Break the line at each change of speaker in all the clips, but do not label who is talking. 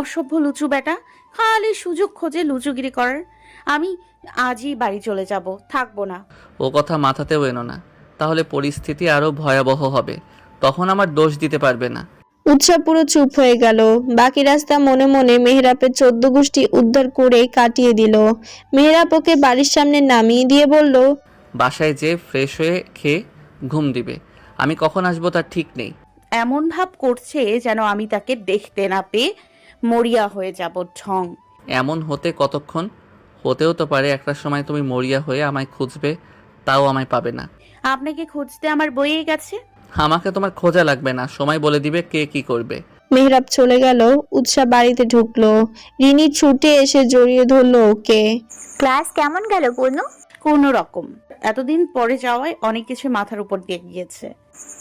অসভ্য লুচু বেটা খালি সুযোগ খোঁজে লুচুগিরি করার। আমি আজই বাড়ি চলে যাব থাকব না।
ও কথা মাথাতেও এনো না। তাহলে পরিস্থিতি আরও ভয়াবহ হবে। তখন আমার দোষ দিতে পারবে না।
উৎসা পুরো চুপ হয়ে গেল। বাকি রাস্তা মনে মনে মেহরাবের চোদ্দ গোষ্ঠী উদ্ধার করে কাটিয়ে দিল। মেহরাব ওকে বাড়ির সামনে নামিয়ে দিয়ে বলল
বাসায় যে ফ্রেশ হয়ে খেয়ে ঘুম দিবে। আমি কখন আসব তার ঠিক নেই।
এমন ভাব করছে যেন আমি তাকে দেখতে না পেয়ে মরিয়া হয়ে যাব ঢং
এমন হতে কতক্ষণ? হতেও তো পারে একটা সময় তুমি মরিয়া হয়ে আমায় খুঁজবে তাও আমায় পাবে না।
আপনাকে খুঁজতে আমার বইয়ে গেছে?
আমাকে তোমার খোঁজা লাগবে না সময় বলে দিবে কে কি করবে।
মেহরাব চলে গেল উৎসা বাড়িতে ঢুকলো। রিনি ছুটে এসে জড়িয়ে ধরলো ওকে।
ক্লাস কেমন গেল বনু
কোনো রকম। এতদিন পরে যাওয়ায় অনেক কিছু মাথার উপর দিয়ে গিয়েছে।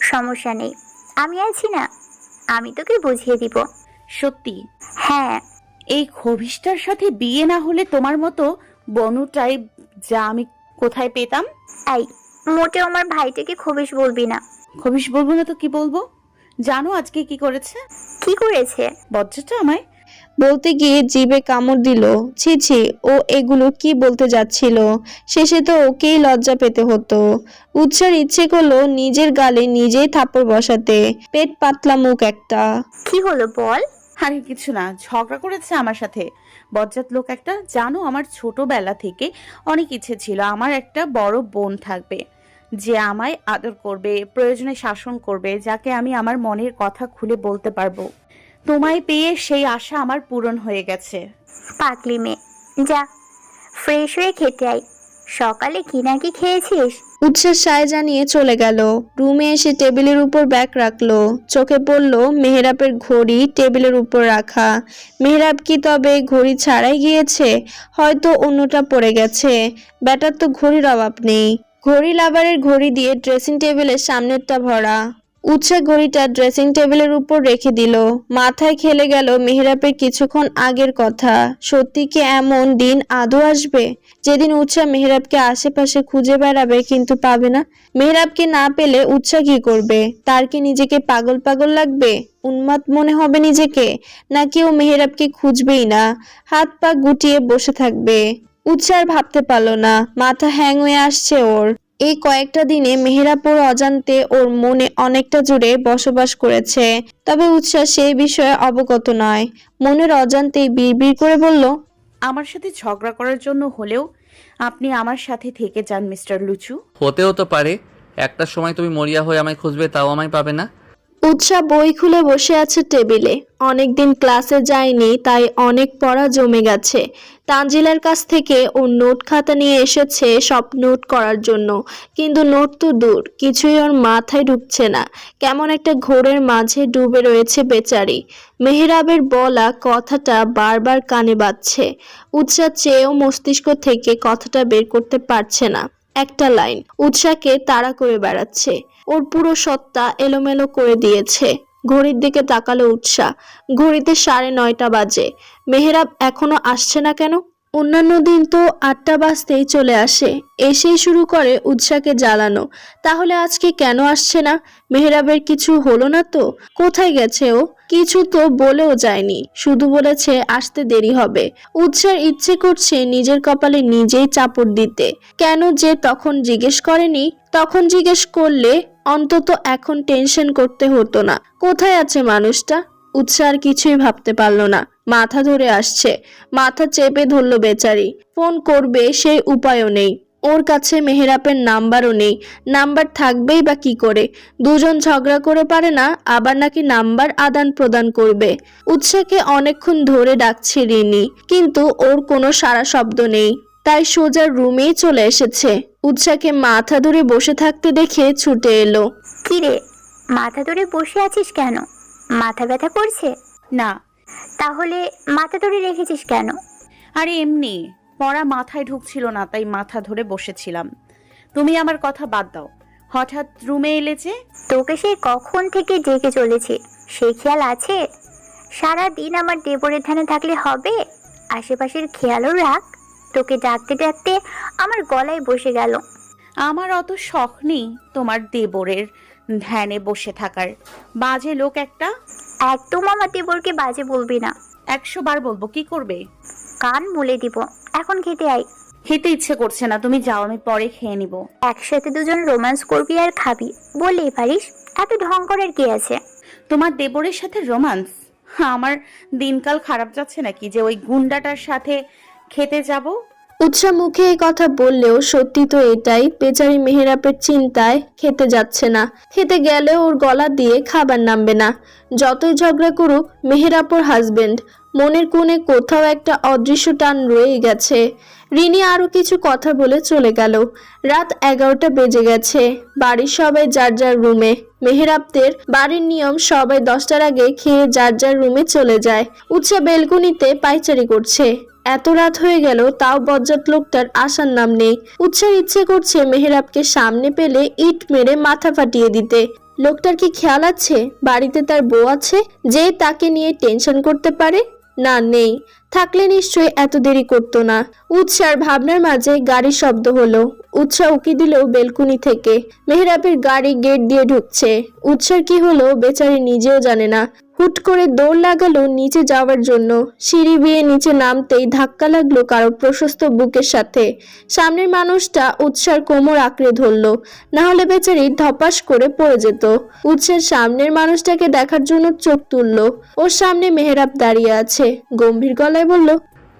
সমস্যা নেই। আমি আছি না। আমি তোকে বুঝিয়ে দিব।
সত্যি?
হ্যাঁ।
এই খবিষ্টার সাথে বিয়ে না হলে তোমার মতো বনু টাইপ যা আমি কোথায় পেতাম?
এই মোটেও আমার ভাইটাকে খবিস বলবি না।
খবিশ বলব না তো কি বলব? জানো আজকে কি করেছে?
কি করেছে?
বজ্জাটা আমায়?
বলতে গিয়ে জিভে কামড় দিল। ছি ছি ও এগুলো কি বলতে যাচ্ছিল? শেষে তো ওকেই লজ্জা পেতে হতো। উৎসার ইচ্ছে করল নিজের গালে নিজেই থাপ্পড় বসাতে। পেট পাতলা মুখ একটা।
কি হলো বল?
আরে, কিছু না, ঝগড়া করেছে আমার সাথে। বজ্জাত লোক একটা, জানো, আমার ছোটবেলা থেকে অনেক ইচ্ছে ছিল, আমার একটা বড় বোন থাকবে, যে আমায় আদর করবে, প্রয়োজনে শাসন করবে, যাকে আমি আমার মনের কথা খুলে বলতে পারব। তোমায় পেয়ে সেই আশা আমার পূরণ হয়ে গেছে।
পাকলি মেয়ে, যা ফ্রেশ হয়ে খেতে আই সকালে কি না কি খেয়েছিস?
উৎসার সায় জানিয়ে চলে গেল। রুমে এসে টেবিলের উপর ব্যাগ রাখল। চোখে পড়ল মেহরাবের ঘড়ি টেবিলের উপর রাখা। মেহরাব কি তবে ঘড়ি ছাড়াই গিয়েছে? হয়তো অন্যটা পড়ে গেছে। ব্যাটার তো ঘড়ির অভাব নেই। ঘড়ি লাভারের ঘড়ি দিয়ে ড্রেসিং টেবিলের সামনেরটা ভরা। উৎসা ঘড়িটা ড্রেসিং টেবিলের উপর রেখে দিল। মাথায় খেলে গেল মেহরাবের কিছুক্ষণ আগের কথা। সত্যি কি এমন দিন আদৌ আসবে? যেদিন উৎসা মেহরাবকে আশেপাশে খুঁজে বেড়াবে কিন্তু পাবে না। মেহরাবকে না পেলে উৎসা কি করবে? তার কি নিজেকে পাগল পাগল লাগবে? উন্মাদ মনে হবে নিজেকে? নাকি ও মেহরাবকে খুঁজবেই না? হাত পা গুটিয়ে বসে থাকবে। উৎসার ভাবতে পারল না। মাথা হ্যাং হয়ে আসছে ওর। এই কয়েকটা দিনে মেহেরাপুর অজান্তে ওর মনে অনেকটা জুড়ে বসবাস করেছে। তবে উৎসাহ সেই বিষয়ে অবগত নয়। মনের অজান্তেই বিড়বিড় করে বলল
আমার সাথে ঝগড়া করার জন্য হলেও আপনি আমার সাথে থেকে যান মিস্টার লুচু।
হতেও তো পারে। একটা সময় তুমি মরিয়া হয়ে আমায় খুঁজবে তাও আমায় পাবে না।
উৎসাহ বই খুলে বসে আছে টেবিলে। অনেকদিন ক্লাসে যায়নি, তাই অনেক পড়া জমে গেছে। তানজিলার কাছ থেকে ও নোট খাতা নিয়ে এসেছে সব নোট করার জন্য। কিন্তু নোট তো দূর, কিছুই ওর মাথায় ঢুকছে না। কেমন একটা ঘোরের মাঝে ডুবে রয়েছে বেচারি। মেহরাবের বলা কথাটা বারবার কানে বাজছে। উৎসাহ চেয়েও মস্তিষ্ক থেকে কথাটা বের করতে পারছে না। একটা লাইন উৎসাহকে তাড়া করে বেড়াচ্ছে। ওর পুরো সত্তা এলোমেলো করে দিয়েছে। ঘড়ির দিকে তাকালো উৎসাহ ঘড়িতে সাড়ে নয়টা বাজে। মেহরাব এখনও আসছে না কেন? অন্যান্য দিন তো আটটা বাজতেই চলে আসে। এসেই শুরু করে উৎসাহকে জ্বালানো। তাহলে আজকে কেন আসছে না? মেহরাবের কিছু হলো না তো? কোথায় গেছে ও? কিছু তো বলেও যায়নি। শুধু বলেছে আসতে দেরি হবে। উৎসার ইচ্ছে করছে নিজের কপালে নিজেই চাপড় দিতে। কেন যে তখন জিজ্ঞেস করেনি? তখন জিজ্ঞেস করলে অন্তত এখন টেনশন করতে হতো না। কোথায় আছে মানুষটা? উৎসাহ আর কিছুই ভাবতে পারল না। মাথা ধরে আসছে। মাথা চেপে ধরলো বেচারি। ফোন করবে, সেই উপায়ও নেই। ওর কাছে মেহেরাপের নাম্বারও নেই। নাম্বার থাকবেই বা কি করে? দুজন ঝগড়া করে পারে না, আবার নাকি নাম্বার আদান প্রদান করবে? উৎসাকে অনেকক্ষণ ধরে ডাকছে রিনি, কিন্তু ওর কোনো সারা শব্দ নেই। তাই সোজা রুমেই চলে এসেছে। উৎসাকে মাথা ধরে বসে থাকতে দেখে ছুটে এলো।
কিরে, মাথা ধরে বসে আছিস কেন? মাথা ব্যথা করছে?
না।
তাহলে মাথা ধরে রেখেছিস কেন?
আরে এমনি পড়া মাথায় ঢুকছিল না তাই মাথা ধরে বসেছিলাম। তুমি আমার কথা বাদ দাও। হঠাৎ রুমে এলে যে?
তোকে সে কখন থেকে ডেকে চলেছে? সেই খেয়াল আছে? সারা দিন আমার দেবরের ধানে থাকলে হবে? আশেপাশের খেয়ালও রাখ। তোকে ডাকতে ডাকতে আমার গলায় বসে গেল।
আমার অত শখ নেই তোমার দেবরের। ধ্যানে বসে থাকার। বাজে লোক একটা?
একদম আমার দেবরকে বাজে বলবি না।
একশো বার বলব কি করবে?
কান মুলে দিব। এখন খেতে আই
খেতে ইচ্ছে করছে না তুমি যাও আমি পরে খেয়ে নিব।
একসাথে দুজন রোম্যান্স করবি আর খাবি। বললেই পারিস এত ঢং করার কি আছে?
তোমার দেবরের সাথে রোমান্স আমার দিনকাল খারাপ যাচ্ছে নাকি? যে ওই গুন্ডাটার সাথে খেতে যাব?
উৎসা মুখে এই কথা বললেও সত্যি তো এটাই, বেচারি মেহেরাপের চিন্তায় খেতে যাচ্ছে না। খেতে গেলেও ওর গলা দিয়ে খাবার নামবে না। যতই ঝগড়া করুক মেহেরাপর হাজবেন্ড মনের কোণে কোথাও একটা অদৃশ্য টান রয়ে গেছে। রিনি আরও কিছু কথা বলে চলে গেল। রাত এগারোটা বেজে গেছে। বাড়ির সবাই যার যার রুমে। মেহেরাবদের বাড়ির নিয়ম সবাই দশটার আগে খেয়ে যার যার রুমে চলে যায়। উৎসা বেলকুনিতে পাইচারি করছে। এত রাত হয়ে গেল, তাও বজ্জাত লোকটার আসার নাম নেই। উৎসার ইচ্ছে করছে মেহেরাবকে সামনে পেলে ইট মেরে মাথা ফাটিয়ে দিতে। লোকটার কি খেয়াল আছে? বাড়িতে তার বউ আছে যে তাকে নিয়ে টেনশন করতে পারে? না, নেই। থাকলে নিশ্চয়ই এত দেরি করতো না। উৎসার ভাবনার মাঝে গাড়ির শব্দ হলো। উৎসা উকি দিল বেলকুনি থেকে। মেহরাবের গাড়ি গেট দিয়ে ঢুকছে। উৎসার কি হলো বেচারি নিজেও জানে না। হুট করে দৌড় লাগালো নিচে যাওয়ার জন্য। সিঁড়ি বেয়ে নিচে নামতেই ধাক্কা লাগল কারও প্রশস্ত বুকের সাথে। সামনের মানুষটা উৎসার কোমর আঁকড়ে ধরলো না হলে বেচারি ধপাস করে পড়ে যেত। উৎসের সামনের মানুষটাকে দেখার জন্য চোখ তুললো। ওর সামনে মেহরাব দাঁড়িয়ে আছে গম্ভীর গলায় বলল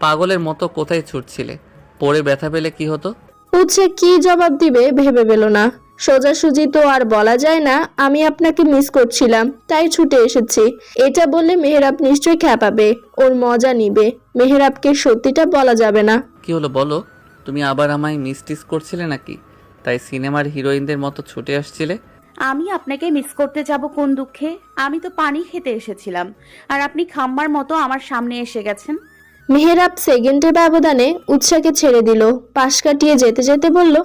পাগলের মতো কোথায় ছুটছিলে? পড়ে ব্যথা পেলে কি হতো?
উৎসে কি জবাব দিবে ভেবে পেল না। সোজাসুজি তো আর বলা যায় না আমি আপনাকে মিস করছিলাম তাই ছুটে এসেছি। এটা বললে মেহেরাব নিশ্চয়ই খ্যাপাবে ওর মজা নিবে। মেহেরাবকে সত্যিটা বলা যাবে না।
কি হলো বলো তুমি আবার আমায় মিস টিস করছিলে নাকি? তাই সিনেমার হিরোইনদের মতো ছুটে আসছিলে?
আমি আপনাকে মিস করতে যাব কোন দুঃখে? আমি তো পানি খেতে এসেছিলাম। আর আপনি খাম্বার মতো আমার সামনে এসে গেছেন।
মেহেরাব সেকেন্ডের ব্যবধানে উৎসাকে ছেড়ে দিল পাশ কাটিয়ে যেতে যেতে বলল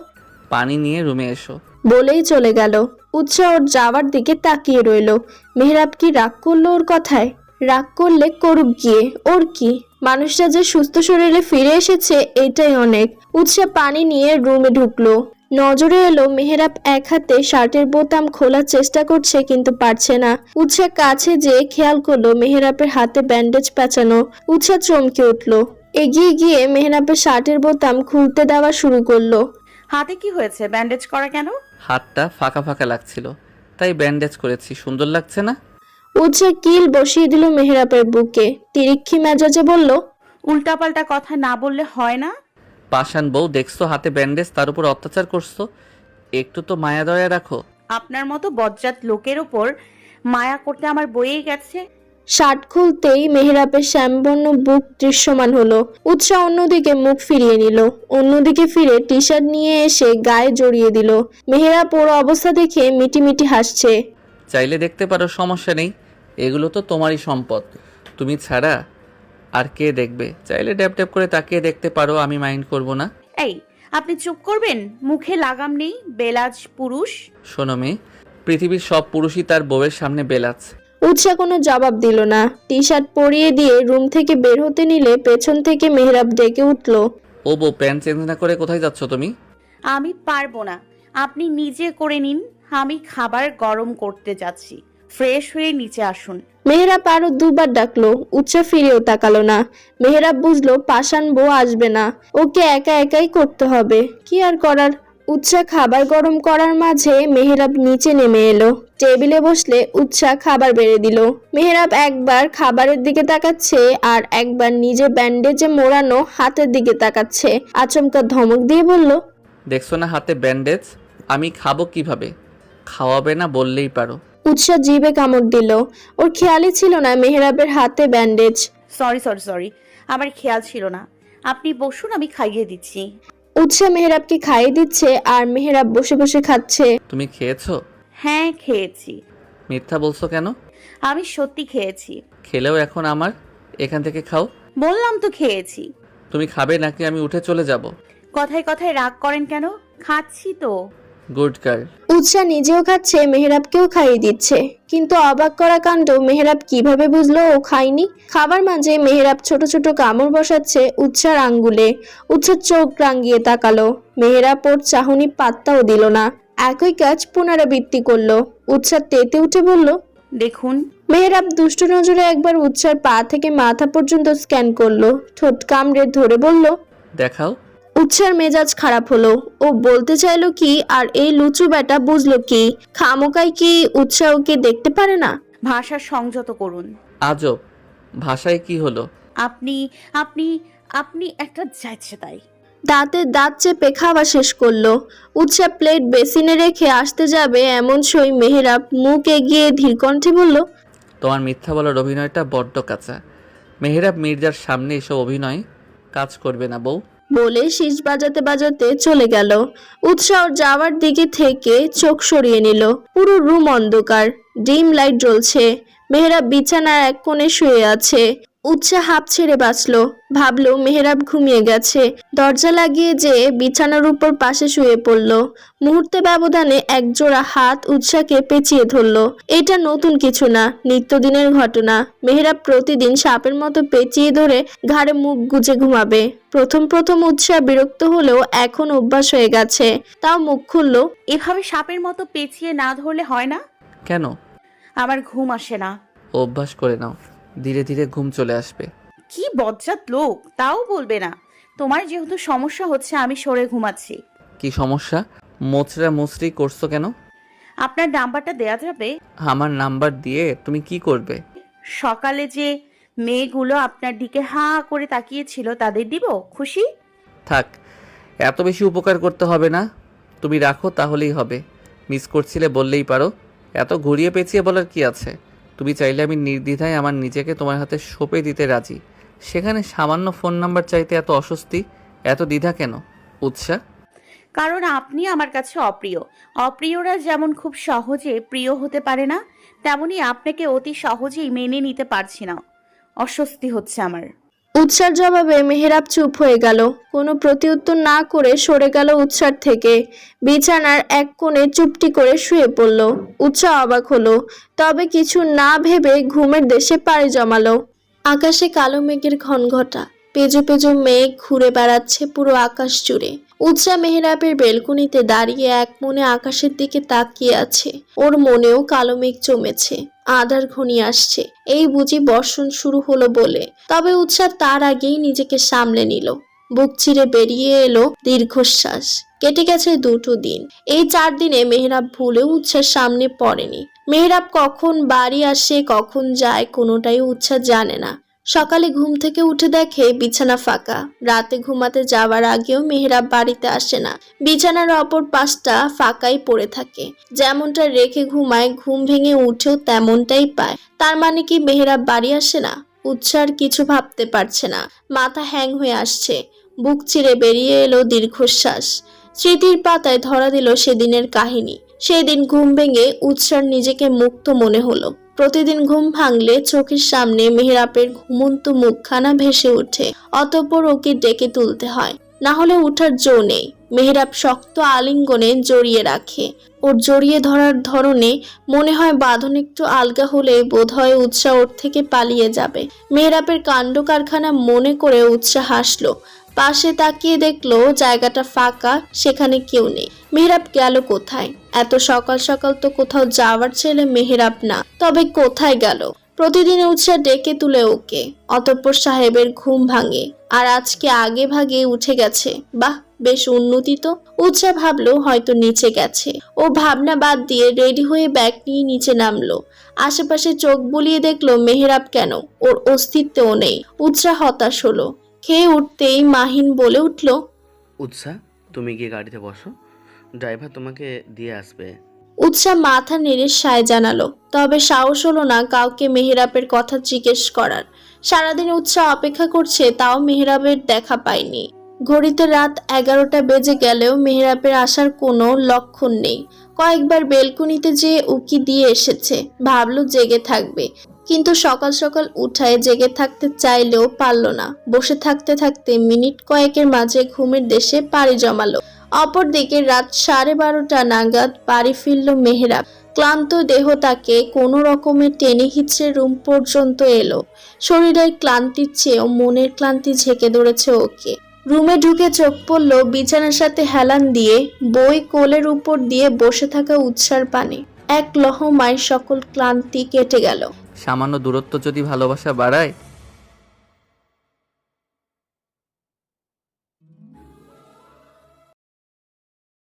পানি নিয়ে রুমে এসো।
বলেই চলে গেল। উৎসাহ ওর যাওয়ার দিকে তাকিয়ে রইল। মেহরাব কি রাগ করল ওর কথায়? রাগ করলে করুক গিয়ে, ওর কি? মানুষটা যে সুস্থ শরীরে ফিরে এসেছে, এটাই অনেক। উৎসাহ পানি নিয়ে রুমে ঢুকলো। নজরে এলো, মেহেরাব এক হাতে শার্টের বোতাম খোলার চেষ্টা করছে কিন্তু পারছে না। উৎসাহ কাছে যেয়ে খেয়াল করল, মেহেরাবের হাতে ব্যান্ডেজ পেঁচানো। উৎসাহ চমকে উঠল। এগিয়ে গিয়ে মেহেরাবের শার্টের বোতাম খুলতে দেওয়া শুরু করল।
হাতে কি হয়েছে? ব্যান্ডেজ করা কেন?
হাতটা ফাঁকা ফাঁকা লাগছিল। তাই ব্যান্ডেজ করেছি। সুন্দর লাগছে না?
উৎসে কিল বসিয়ে দিল মেহেরাবের বুকে। তিরিক্ষি মেজাজে বলল
উল্টাপাল্টা কথা না বললে হয় না?
পাষাণ বউ দেখছ হাতে ব্যান্ডেজ তার উপর অত্যাচার করছ? একটু তো মায়া দয়া রাখো।
আপনার মতো বজ্জাত লোকের ওপর মায়া করতে আমার বইয়ে গেছে।
শার্ট খুলতেই মেহেরাবের শ্যামবর্ণ বুক দৃশ্যমান হলো। উৎসাহ অন্যদিকে মুখ ফিরিয়ে নিল। অন্যদিকে ফিরে টি শার্ট নিয়ে এসে গায়ে জড়িয়ে দিল। মেহেরাব ওর অবস্থা দেখে মিটিমিটি হাসছে।
চাইলে দেখতে পারো সমস্যা নেই। এগুলো তো তোমারই সম্পদ। তুমি ছাড়া আর কে দেখবে? চাইলে ড্যাপ ড্যাপ করে তাকিয়ে দেখতে পারো আমি মাইন্ড করব না।
এই আপনি চুপ করবেন? মুখে লাগাম নেই? বেলাজ পুরুষ?
শোনো মেয়ে পৃথিবীর সব পুরুষই তার বউয়ের সামনে বেলাচ
উৎসাহ কোনো জবাব দিল না। টি শার্ট পরিয়ে দিয়ে রুম থেকে বের হতে নিলে পেছন থেকে মেহরাব ডেকে উঠল।
ও বউ প্যান্ট চেঞ্জ না করে কোথায় যাচ্ছ তুমি?
আমি পারব না। আপনি নিজে করে নিন আমি খাবার গরম করতে যাচ্ছি। ফ্রেশ হয়ে নিচে আসুন।
মেহরাব আরও দুবার ডাকলো উচ্চা ফিরেও তাকালো না। মেহরাব বুঝলো পাষাণ বউ আসবে না। ওকে একা একাই করতে হবে। কি আর করার? উচ্চা খাবার গরম করার মাঝে মেহরাব নিচে নেমে এলো। টেবিলে বসলে উচ্চা খাবার বেড়ে দিল। মেহরাব একবার খাবারের দিকে তাকাচ্ছে আর একবার নিজে ব্যান্ডেজে মোড়ানো হাতের দিকে তাকাচ্ছে। আচমকা ধমক দিয়ে বলল
দেখছ না হাতে ব্যান্ডেজ? আমি খাব কীভাবে? খাওয়াবে না বললেই পারো।
উৎসাহ জিভে কামড় দিল। ওর খেয়ালই ছিল না মেহরাবের হাতে ব্যান্ডেজ।
সরি সরি সরি আমার খেয়াল ছিল না। আপনি বসুন আমি খাইয়ে দিচ্ছি।
উৎসাহ মেহরাবকে খাইয়ে দিচ্ছে আর মেহরাব বসে বসে খাচ্ছে।
তুমি খেয়েছো?
হ্যাঁ খেয়েছি।
মিথ্যা বলছো কেন?
আমি সত্যি খেয়েছি।
খেলেও এখন আমার? এখান থেকে খাও।
বললাম তো খেয়েছি।
তুমি খাবে নাকি আমি উঠে চলে যাব?
কথায় কথায় রাগ করেন কেন? খাচ্ছি তো।
Good girl.
উৎসাহ নিজেও খাচ্ছে মেহরাবকেও খাইয়ে দিচ্ছে। কিন্তু অবাক করা কাণ্ড মেহরাব কীভাবে বুঝলো ও খায়নি? খাবার মাঝে মেহরাব ছোট ছোট কামড় বসাচ্ছে উৎসার আঙ্গুলে। উৎসার চোখ রাঙ্গিয়ে তাকালো। মেহরাব ওর চাহনি পাত্তাও দিল না। একই কাজ পুনরাবৃত্তি করল। উৎসার তেতে উঠে বলল
দেখুন।
মেহরাব দুষ্ট নজরে একবার উৎসার পা থেকে মাথা পর্যন্ত স্ক্যান করল। ঠোঁট কামড়ে ধরে বলল
দেখাও।
উৎসার মেজাজ খারাপ হলো। ও বলতে চাইলো কি আর এই লুচু বেটা বুঝলো কি? খামোকাই কি উৎসাহ ওকে দেখতে পারে না?
ভাষা সংযত করুন।
আজব। ভাষায় কি হলো?
আপনি আপনি আপনি একটা যাচ্ছে তাই।
দাঁতে দাঁত চেপে খাওয়া শেষ করল। উৎসা প্লেট বেসিনে রেখে আসতে যাবে এমন সই মেহেরাব মুখ এগিয়ে ধীরকণ্ঠে বলল
তোমার মিথ্যা বলার অভিনয়টা বড্ড কাঁচা। মেহেরাব মির্জার সামনে এসব অভিনয় কাজ করবে না বউ।
বলে শীষ বাজাতে বাজাতে চলে গেল। উৎসাহ যাওয়ার দিকে থেকে চোখ সরিয়ে নিল। পুরো রুম অন্ধকার ডিম লাইট জ্বলছে। মেহেরাব বিছানার এক কোণে শুয়ে আছে। উৎসাহ হাঁপ ছেড়ে বাঁচলো। ভাবলো মেহেরাব ঘুমিয়ে গেছে। দরজা লাগিয়ে যে বিছানার উপর পাশে শুয়ে পড়ল। মুহূর্তে ব্যবধানে একজোড়া হাত উৎসাহকে পেঁচিয়ে ধরলো। এটা নতুন কিছু না নিত্যদিনের ঘটনা। মেহেরাব প্রতিদিন সাপের মতো পেঁচিয়ে ধরে ঘাড়ে মুখ গুজে ঘুমাবে। প্রথম প্রথম উৎসাহ বিরক্ত হলেও এখন অভ্যাস হয়ে গেছে। তাও মুখ খুললো
এভাবে সাপের মতো পেঁচিয়ে না ধরলে হয় না?
কেন?
আমার ঘুম আসে না।
অভ্যাস করে নাও। ধীরে ধীরে ঘুম চলে আসবে।
কি বজ্জাত লোক তাও বলবে না। তোমার যেহেতু সমস্যা হচ্ছে আমি সরে ঘুমাচ্ছি।
কি সমস্যা? মোচরা মুচরি করছ কেন?
আপনার নাম্বারটা দেয়া যাবে?
আমার নাম্বার দিয়ে তুমি কি করবে?
সকালে যে মেয়েগুলো আপনার দিকে হাঁ করে তাকিয়েছিল তাদের দিব? খুশি?
থাক এত বেশি উপকার করতে হবে না। তুমি রাখো তাহলেই হবে। মিস করছিলে বললেই পারো। এত ঘুরিয়ে পেঁচিয়ে বলার কি আছে? তুমি চাইলে আমি নির্দ্বিধায় আমার নিজেকে তোমার হাতে সঁপে দিতে রাজি। সেখানে সামান্য ফোন নাম্বার চাইতে এত অস্বস্তি, এত দ্বিধা কেন? উৎসাহ
কারণ আপনি আমার কাছে অপ্রিয়। অপ্রিয়রা যেমন খুব সহজে প্রিয় হতে পারে না, তেমনি আপনাকে অতি সহজেই মেনে নিতে পারছি না। অস্বস্তি হচ্ছে আমার।
উৎসার জবাবে মেহেরাব চুপ হয়ে গেল। কোনো প্রতিউত্তর না করে সরে গেল উৎসার থেকে। বিছানার এক কোণে চুপটি করে শুয়ে পড়ল। উৎসাহ অবাক হলো। তবে কিছু না ভেবে ঘুমের দেশে পাড়ি জমালো। আকাশে কালো মেঘের ঘনঘটা। পেজো পেজো মেঘ ঘুরে বেড়াচ্ছে পুরো আকাশ জুড়ে। উৎসা মেহরাবের বেলকুনিতে দাঁড়িয়ে এক মনে আকাশের দিকে তাকিয়ে আছে। ওর মনেও কালো মেঘ জমেছে। আধার ঘনিয়ে আসছে। এই বুঝি বর্ষণ শুরু হলো বলে। তবে উৎসাহ তার আগেই নিজেকে সামলে নিল। বুক চিরে বেরিয়ে এলো দীর্ঘশ্বাস। কেটে গেছে দুটো দিন। এই চার দিনে মেহরাব ভুলেও উৎসার সামনে পড়েনি। মেহরাব কখন বাড়ি আসে, কখন যায়, কোনোটাই উৎসাহ জানে না। সকালে ঘুম থেকে উঠে দেখে বিছানা ফাঁকা। রাতে ঘুমাতে যাওয়ার আগেও মেহরাব বাড়িতে আসে না। বিছানার অপর পাশটা ফাঁকাই পড়ে থাকে। যেমনটা রেখে ঘুমায়, ঘুম ভেঙে উঠেও তেমনটাই পায়। তার মানে কি মেহরাব বাড়ি আসে না? উৎসার কিছু ভাবতে পারছে না। মাথা হ্যাং হয়ে আসছে। বুক চিরে বেরিয়ে এলো দীর্ঘশ্বাস। স্মৃতির পাতায় ধরা দিল সেদিনের কাহিনী। সেদিন ঘুম ভেঙে উৎসার নিজেকে মুক্ত মনে হলো। প্রতিদিন ঘুম ভাঙলে চোখের সামনে মেহরাবের ঘুমন্ত মুখখানা ভেসে ওঠে, অতঃপর ওকে ডেকে তুলতে হয়। না হলে উঠার জো নেই। মেহরাব শক্ত আলিঙ্গনে জড়িয়ে রাখে। ওর জড়িয়ে ধরার ধরনে মনে হয় বাঁধন একটু আলগা হলে বোধহয় উৎসাহ ওর থেকে পালিয়ে যাবে। মেহরাবের কাণ্ড কারখানা মনে করে উৎসাহ হাসলো। পাশে তাকিয়ে দেখল জায়গাটা ফাঁকা, সেখানে কেউ নেই। মেহরাব গেল কোথায়? এত সকাল সকাল তো কোথাও যাওয়ার ছেলে মেহরাব না। তবে কোথায় গেল? প্রতিদিন উৎসাহ ডেকে তুলে ওকে। অতঃপর সাহেবের ঘুম ভাঙে। আর আজকে আগে ভাগে উঠে গেছে। বাহ, বেশ উন্নতি তো। উৎসাহ ভাবলো হয়তো নিচে গেছে। ও ভাবনা বাদ দিয়ে রেডি হয়ে ব্যাগ নিয়ে নিচে নামলো। আশেপাশে চোখ বুলিয়ে দেখল মেহরাব কেন? ওর অস্তিত্বও নেই। উৎসাহ হতাশ হলো। খেয়ে উঠতেই মাহিন বলে উঠল
উৎসাহ তুমি গিয়ে গাড়িতে বসো। ড্রাইভার তোমাকে দিয়ে আসবে।
উৎসাহ মাথা নেড়ে সায় জানালো। তবে সাহস হলো না কাউকে মেহেরাবের কথা জিজ্ঞেস করার। সারাদিন উৎসাহ অপেক্ষা করছে তাও মেহেরাবের দেখা পায়নি। ঘড়িতে রাত এগারোটা বেজে গেলেও মেহেরাবের আসার কোনো লক্ষণ নেই। কয়েকবার বেলকুনিতে যেয়ে উকি দিয়ে এসেছে। ভাবলো জেগে থাকবে। কিন্তু সকাল সকাল উঠায় জেগে থাকতে চাইলেও পারল না। বসে থাকতে থাকতে মিনিট কয়েকের মাঝে ঘুমের দেশে পাড়ি জমালো। অপরদিকে রাত সাড়ে বারোটা নাগাদ বাড়ি ফিরল মেহরাব। ক্লান্ত দেহ তাকে কোনো রকমে টেনে হিচড়ে রুম পর্যন্ত এলো। শরীরের ক্লান্তির চেয়েও মনের ক্লান্তি ঝেঁকে ধরেছে ওকে। রুমে ঢুকে চোখ পড়ল বিছানার সাথে হেলান দিয়ে, বই কোলের উপর দিয়ে বসে থাকা উৎসার পানে। এক লহমায় সকল ক্লান্তি কেটে গেল।
সামান্য দূরত্ব যদি ভালোবাসা বাড়ায়